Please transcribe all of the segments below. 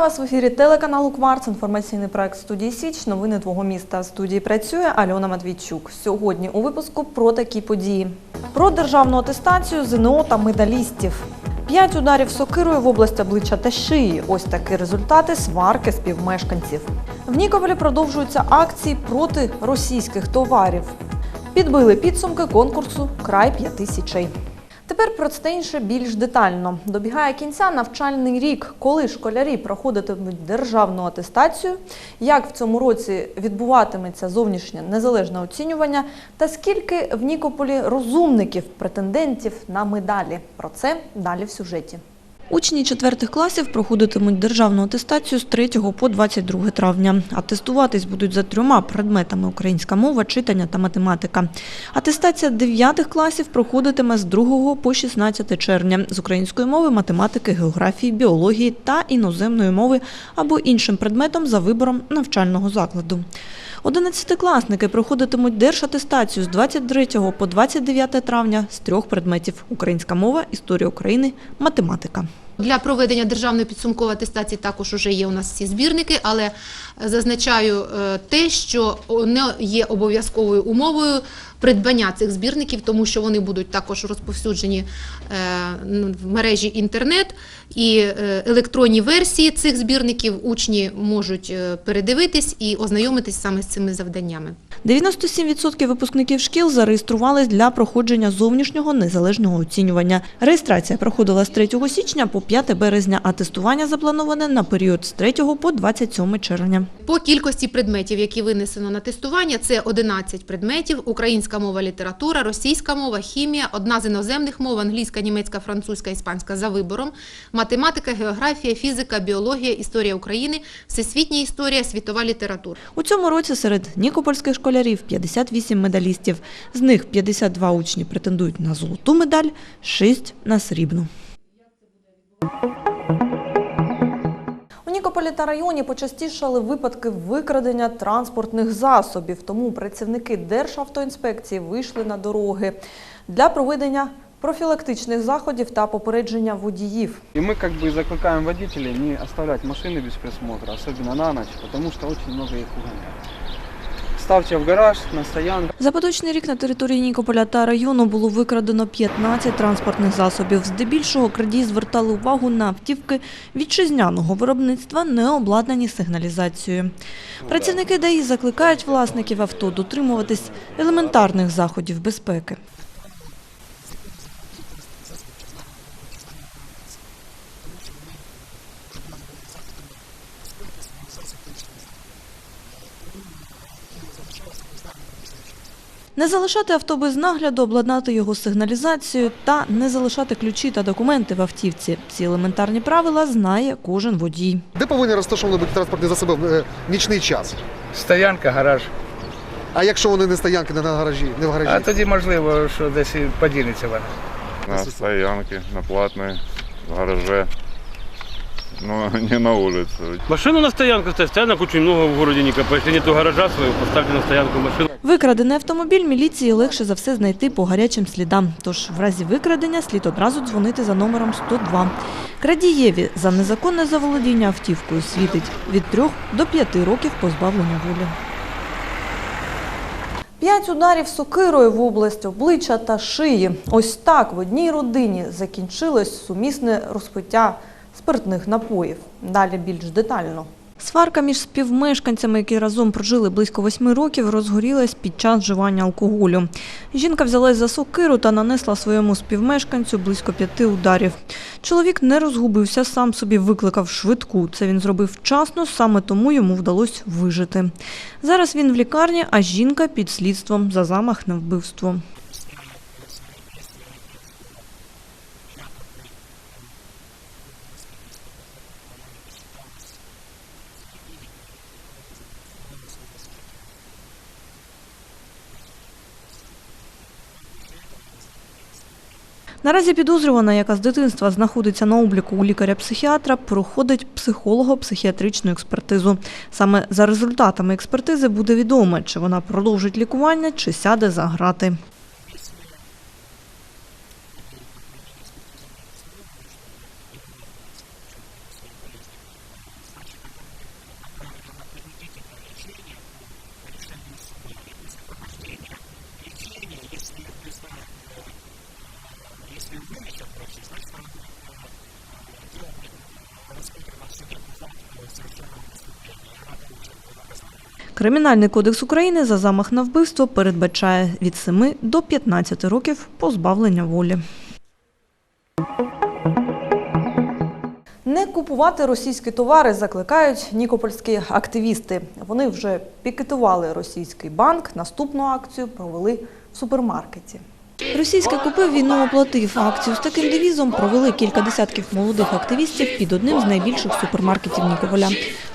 вас в ефірі телеканалу Кварц. Інформаційний проект студії Січ. Новини твого міста. В студії працює Альона Матвійчук. Сьогодні у випуску про такі події: про державну атестацію ЗНО та медалістів. П'ять ударів сокирою в область обличчя та шиї. Ось такі результати сварки співмешканців. В Нікополі продовжуються акції проти російських товарів. Підбили підсумки конкурсу Край п'яти січей. Тепер про це інше більш детально. Добігає кінця навчальний рік, коли школярі проходитимуть державну атестацію, як в цьому році відбуватиметься зовнішнє незалежне оцінювання, та скільки в Нікополі розумників, претендентів на медалі. Про це далі в сюжеті. Учні четвертих класів проходитимуть державну атестацію з 3 по 22 травня. Атестуватись будуть за трьома предметами українська мова, читання та математика. Атестація дев'ятих класів проходитиме з 2 по 16 червня з української мови, математики, географії, біології та іноземної мови або іншим предметом за вибором навчального закладу. Одинадцятикласники проходитимуть держатестацію з 23 по 29 травня з трьох предметів – українська мова, історія України, математика. Для проведення державної підсумкової атестації також вже є у нас всі збірники, але е, зазначаю е, те, що не є обов'язковою умовою придбання цих збірників, тому що вони будуть також розповсюджені е, в мережі інтернет і електронні версії цих збірників учні можуть передивитись і ознайомитись саме з цими завданнями. 97% випускників шкіл зареєструвались для проходження зовнішнього незалежного оцінювання. Реєстрація проходила з 3 січня по 5 березня, а тестування заплановане на період з 3 по 27 червня. По кількості предметів, які винесено на тестування, це 11 предметів: українська мова, література, російська мова, хімія, одна з іноземних мов, англійська, німецька, французька, іспанська за вибором, математика, географія, фізика, біологія, історія України, всесвітня історія, світова література. У цьому році серед нікопольських школярів 58 медалістів. З них 52 учні претендують на золоту медаль, 6 – на срібну. У Нікополі та районі почастішали випадки викрадення транспортних засобів, тому працівники Державтоінспекції вийшли на дороги для проведення профілактичних заходів та попередження водіїв. И мы как бы закликаем водителей не оставлять машины без присмотра, особенно на ночь, потому что очень много их угоняют. Ставьте в гараж, на стоянку. За поточний рік на території Нікополя та району було викрадено 15 транспортних засобів. Здебільшого крадії звертали увагу на автівки вітчизняного виробництва, не обладнані сигналізацією. Працівники ДАІ закликають власників авто дотримуватись елементарних заходів безпеки. Не залишати авто без нагляду, обладнати його сигналізацією та не залишати ключі та документи в автівці. Ці елементарні правила знає кожен водій. Де повинні розташовані бути транспортні засоби в е, нічний час? Стоянка, гараж. А якщо вони не стоянки, не на гаражі, не в гаражі? А тоді можливо, що десь і подінеться вона. На стоянке, на платной, в гараже. Но не на улице. Машину на стоянку ставь. Стоянок очень много в городе Никополь. Если нету гаража своего, поставьте на стоянку машину. Викрадений автомобіль міліції легше за все знайти по гарячим слідам. Тож в разі викрадення слід одразу дзвонити за номером 102. Крадієві за незаконне заволодіння автівкою світить від 3 до 5 років позбавлення волі. П'ять ударів сокирою в область обличчя та шиї. Ось так в одній родині закінчилось сумісне розпиття спиртних напоїв. Далі більш детально. Сварка між співмешканцями, які разом прожили близько восьми років, розгорілась під час вживання алкоголю. Жінка взялась за сокиру та нанесла своєму співмешканцю близько п'яти ударів. Чоловік не розгубився, сам собі викликав швидку. Це він зробив вчасно, саме тому йому вдалося вижити. Зараз він в лікарні, а жінка під слідством за замах на вбивство. Наразі підозрювана, яка з дитинства знаходиться на обліку у лікаря-психіатра, проходить психолого-психіатричну експертизу. Саме за результатами експертизи буде відомо, чи вона продовжить лікування, чи сяде за грати. Кримінальний кодекс України за замах на вбивство передбачає від 7 до 15 років позбавлення волі. Не купувати російські товари закликають нікопольські активісти. Вони вже пікетували російський банк. Наступну акцію провели в супермаркеті. Російське купив війну оплатив. Акцію з таким девізом провели кілька десятків молодих активістів під одним з найбільших супермаркетів Нікополя.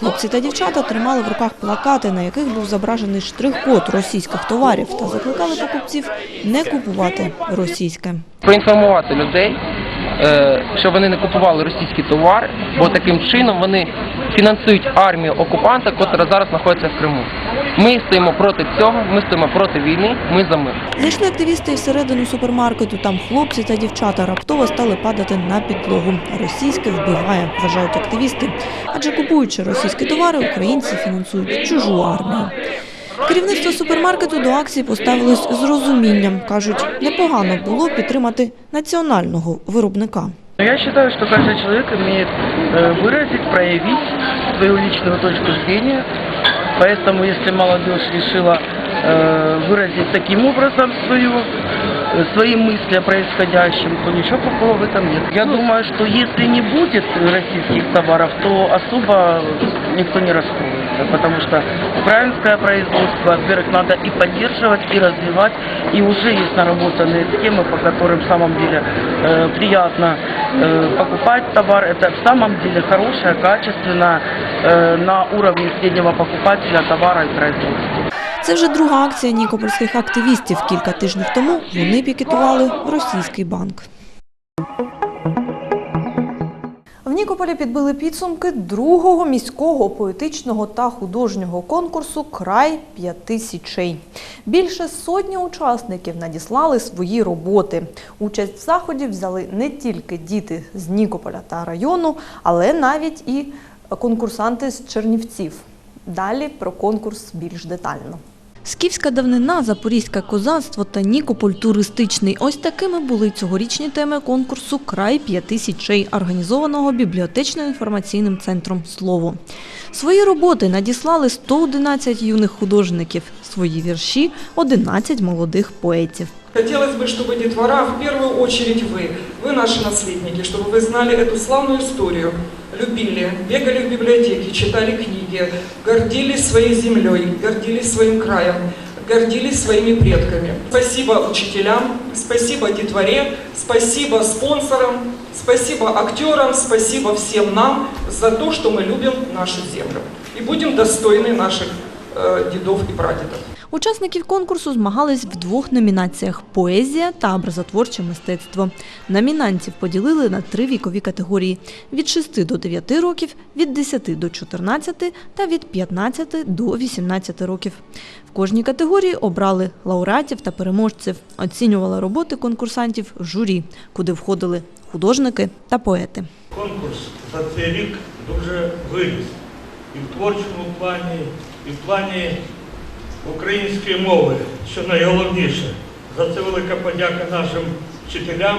Хлопці та дівчата тримали в руках плакати, на яких був зображений штрих-код російських товарів, та закликали покупців не купувати російське. проінформувати людей, щоб вони не купували російські товари, бо таким чином вони фінансують армію окупанта, котра зараз знаходиться в Криму. Ми стоїмо проти цього, ми стоїмо проти війни, ми за мир. Зайшли активісти всередину супермаркету. Там хлопці та дівчата раптово стали падати на підлогу. Російське вбиває, вважають активісти. Адже купуючи російські товари, українці фінансують чужу армію. Керівництво супермаркету до акції поставилось з розумінням. кажуть, непогано було підтримати національного виробника. Но я считаю, что каждый человек имеет э, выразить, проявить свою личную точку зрения. Поэтому, если молодежь решила э, выразить таким образом свою, э, свои мысли о происходящем, то ничего плохого в этом нет. Я думаю, что если не будет российских товаров, то особо никто не расстроится. Потому что украинское производство, во-первых, надо и поддерживать, и развивать. И уже есть наработанные схемы, по которым в самом деле э, приятно э, покупать товар. Это в самом деле хорошее, качественно, э, на уровне среднего покупателя товара и производства. Це вже друга акція нікопольських активістів. Кілька тижнів тому вони пікетували російський банк. В Нікополі підбили підсумки другого міського поетичного та художнього конкурсу Край п'яти січей. Більше сотні учасників надіслали свої роботи. Участь в заході взяли не тільки діти з Нікополя та району, але навіть і конкурсанти з Чернівців. Далі про конкурс більш детально. Скіфська давнина, запорізьке козацтво та Нікополь туристичний. Ось такими були цьогорічні теми конкурсу Край п'яти січей, організованого бібліотечно-інформаційним центром Слово. Свої роботи надіслали 111 юних художників, свої вірші 11 молодих поетів. Хотелось бы, чтобы детвора, в первую очередь вы, вы наши наследники, чтобы вы знали эту славную историю, Любили, бегали в библиотеки, читали книги, гордились своей землей, гордились своим краем, гордились своими предками. Спасибо учителям, спасибо детворе, спасибо спонсорам, спасибо актерам, спасибо всем нам за то, что мы любим нашу землю и будем достойны наших э, дедов и прадедов. Учасників конкурсу змагались в двох номінаціях – поезія та образотворче мистецтво. Номінантів поділили на три вікові категорії – від 6 до 9 років, від 10 до 14 та від 15 до 18 років. В кожній категорії обрали лауреатів та переможців, оцінювали роботи конкурсантів журі, куди входили художники та поети. конкурс за цей рік дуже виріс і в творчому плані, і в плані української мови, що найголовніше. За це велика подяка нашим вчителям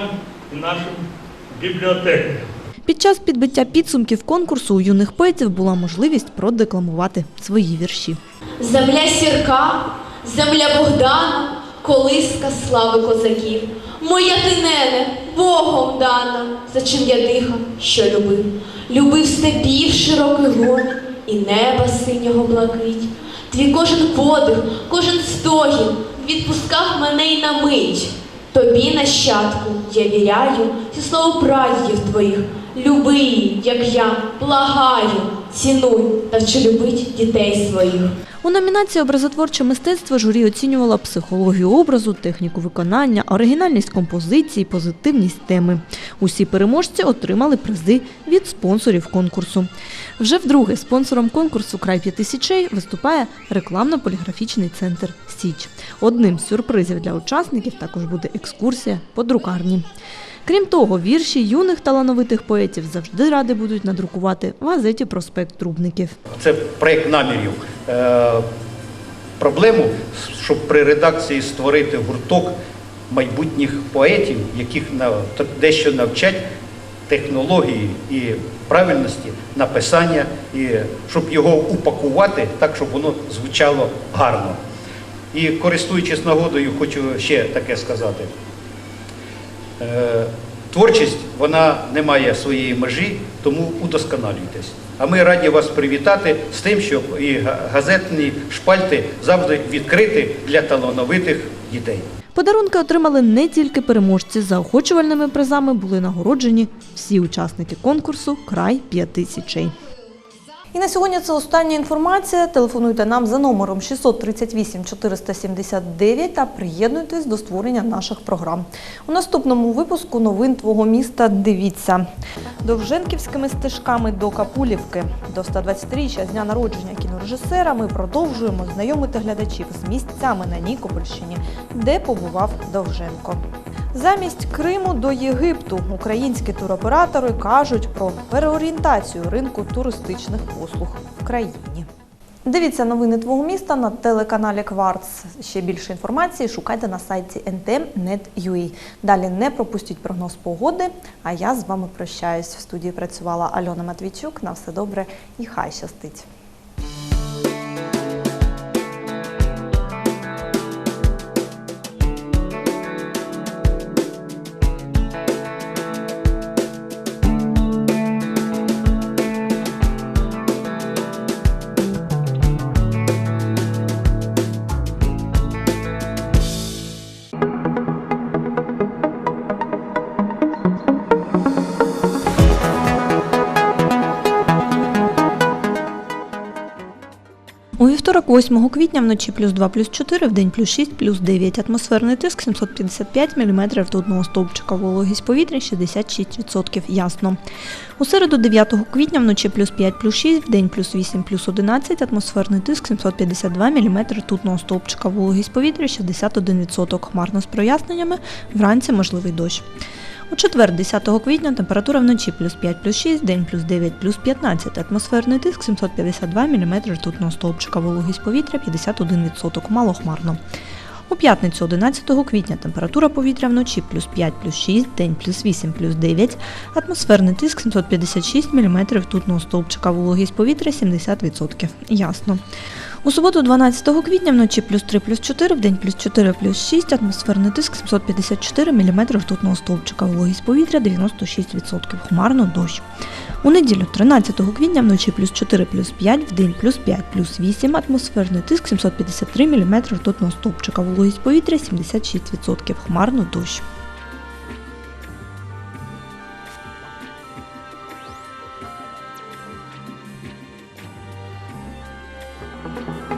і нашим бібліотекарям. Під час підбиття підсумків конкурсу у юних поетів була можливість продекламувати свої вірші. Земля сірка, земля Богдана, колиска слави козаків. Моя ти нене, Богом дана, за чим я дихав, що любив. Любив степів широкий гор і неба синього блакить. Твій кожен подих, кожен стогін відпускав мене й на мить. Тобі, нащадку, я віряю, зі слово прадідів твоїх. Люби як я, благаю, цінуй та вчи любить дітей своїх. У номінації Образотворче мистецтво журі оцінювало психологію образу, техніку виконання, оригінальність композиції, позитивність теми. Усі переможці отримали призи від спонсорів конкурсу. Вже вдруге спонсором конкурсу Край п'яти січей виступає рекламно-поліграфічний центр Січ. Одним з сюрпризів для учасників також буде екскурсія по друкарні. Крім того, вірші юних талановитих поетів завжди ради будуть надрукувати в газеті Проспект Трубників. Це проєкт намірів. Е, Проблему, щоб при редакції створити гурток майбутніх поетів, яких дещо навчать технології і правильності написання і щоб його упакувати так, щоб воно звучало гарно. І користуючись нагодою, хочу ще таке сказати. Е, Творчість вона не має своєї межі, тому удосконалюйтесь. А ми раді вас привітати з тим, щоб і газетні шпальти завжди відкриті для талановитих дітей. Подарунки отримали не тільки переможці. Заохочувальними призами були нагороджені всі учасники конкурсу Край п'яти січей. І на сьогодні це остання інформація. Телефонуйте нам за номером 638 479 та приєднуйтесь до створення наших програм. У наступному випуску новин твого міста дивіться. Довженківськими стежками до Капулівки. До 120-річчя з дня народження кінорежисера ми продовжуємо знайомити глядачів з місцями на Нікопольщині, де побував Довженко. Замість Криму до Єгипту українські туроператори кажуть про переорієнтацію ринку туристичних послуг в країні. Дивіться новини твого міста на телеканалі Кварц. Ще більше інформації шукайте на сайті ntm.net.ua. Далі не пропустіть прогноз погоди. А я з вами прощаюсь. В студії працювала Альона Матвійчук. На все добре і хай щастить. У вівторок, 8 квітня, вночі плюс 2, плюс 4, в день плюс 6, плюс 9. Атмосферний тиск 755 мм ртутного стовпчика. Вологість повітря 66%. Ясно. У середу, 9 квітня, вночі плюс 5, плюс 6, в день плюс 8, плюс 11. Атмосферний тиск 752 мм ртутного стовпчика. Вологість повітря 61%. Хмарно з проясненнями. Вранці можливий дощ. У четвер, 10 квітня, температура вночі плюс 5, плюс 6, день плюс 9, плюс 15. Атмосферний тиск 752 мм ртутного стовпчика. Вологість повітря 51%. Малохмарно. У п'ятницю 11 квітня температура повітря вночі плюс 5, плюс 6, день плюс 8, плюс 9. Атмосферний тиск 756 мм ртутного стовпчика. Вологість повітря 70%. Ясно. У суботу 12 квітня вночі плюс 3, плюс 4, в день плюс 4, плюс 6, атмосферний тиск 754 мм ртутного стовпчика, вологість повітря 96%, хмарно дощ. У неділю 13 квітня вночі плюс 4, плюс 5, в день плюс 5, плюс 8, атмосферний тиск 753 мм ртутного стовпчика, вологість повітря 76%, хмарно дощ. Thank you.